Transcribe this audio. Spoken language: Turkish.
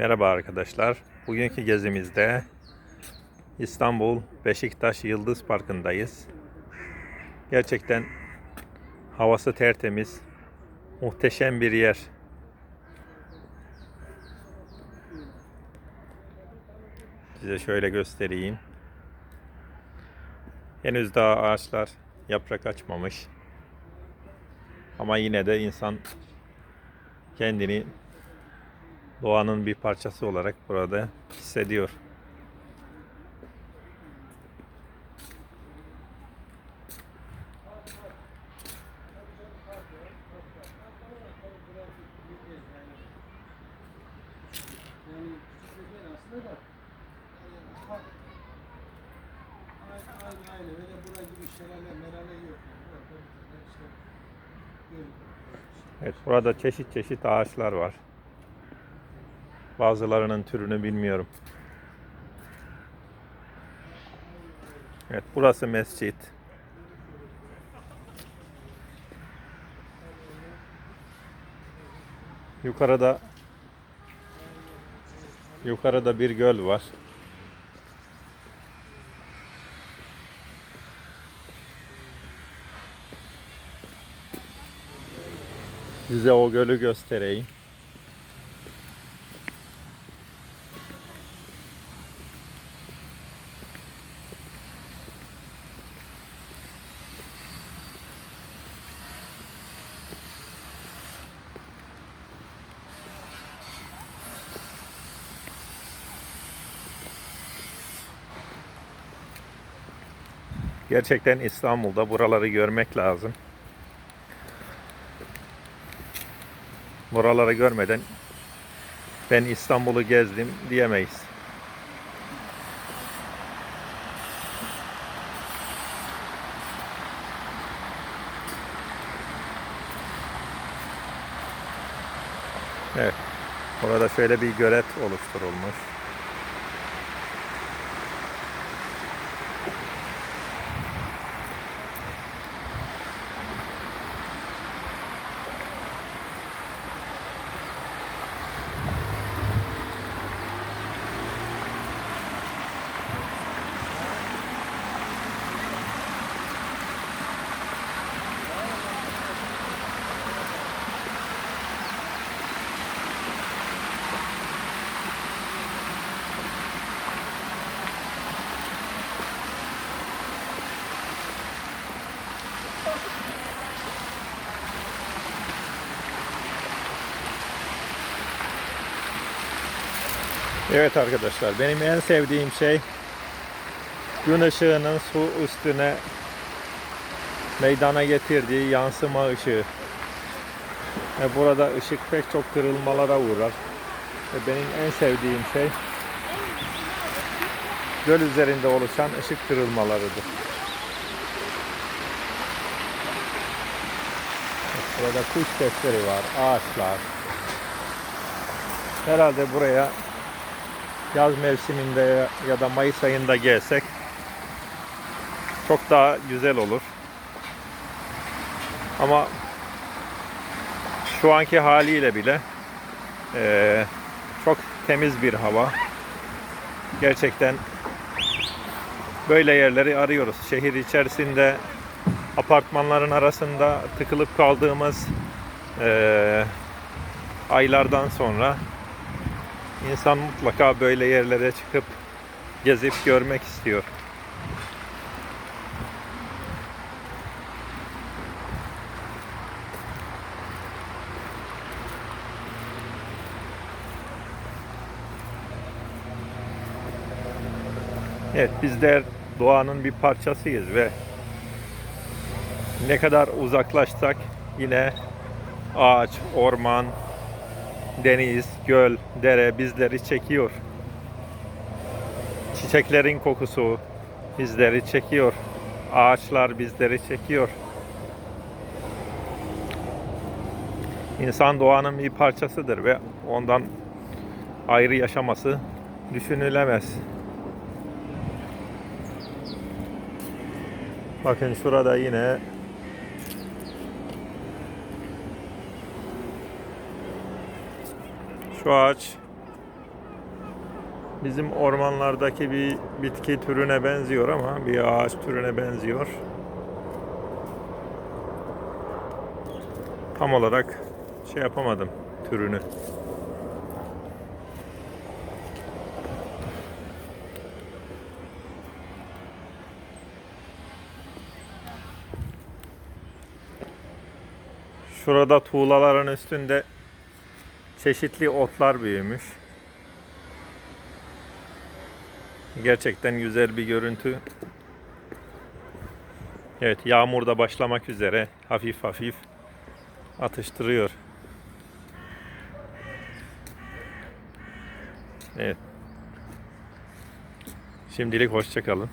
Merhaba arkadaşlar. Bugünkü gezimizde İstanbul Beşiktaş Yıldız Parkı'ndayız. Gerçekten havası tertemiz. Muhteşem bir yer. Size şöyle göstereyim. Henüz daha ağaçlar yaprak açmamış. Ama yine de insan kendini doğanın bir parçası olarak burada hissediyor. Evet, burada çeşit çeşit ağaçlar var. Bazılarının türünü bilmiyorum. Evet, burası mescit. Yukarıda yukarıda bir göl var. Size o gölü göstereyim. Gerçekten İstanbul'da buraları görmek lazım. Buraları görmeden ben İstanbul'u gezdim diyemeyiz. Evet. Burada şöyle bir gölet oluşturulmuş. Evet arkadaşlar benim en sevdiğim şey gün ışığının su üstüne meydana getirdiği yansıma ışığı. Ve burada ışık pek çok kırılmalara uğrar. Ve benim en sevdiğim şey göl üzerinde oluşan ışık kırılmalarıdır. Burada kuş sesleri var, ağaçlar. Herhalde buraya yaz mevsiminde ya- da Mayıs ayında gelsek çok daha güzel olur. Ama şu anki haliyle bile eee, çok temiz bir hava. Gerçekten böyle yerleri arıyoruz. Şehir içerisinde apartmanların arasında tıkılıp kaldığımız eee, aylardan sonra İnsan mutlaka böyle yerlere çıkıp gezip görmek istiyor. Evet bizler doğanın bir parçasıyız ve ne kadar uzaklaşsak yine ağaç, orman, deniz, göl, dere bizleri çekiyor. Çiçeklerin kokusu bizleri çekiyor. Ağaçlar bizleri çekiyor. İnsan doğanın bir parçasıdır ve ondan ayrı yaşaması düşünülemez. Bakın şurada yine Şu ağaç bizim ormanlardaki bir bitki türüne benziyor ama bir ağaç türüne benziyor. Tam olarak şey yapamadım türünü. Şurada tuğlaların üstünde çeşitli otlar büyümüş. Gerçekten güzel bir görüntü. Evet, yağmur da başlamak üzere. Hafif hafif atıştırıyor. Evet. Şimdilik hoşça kalın.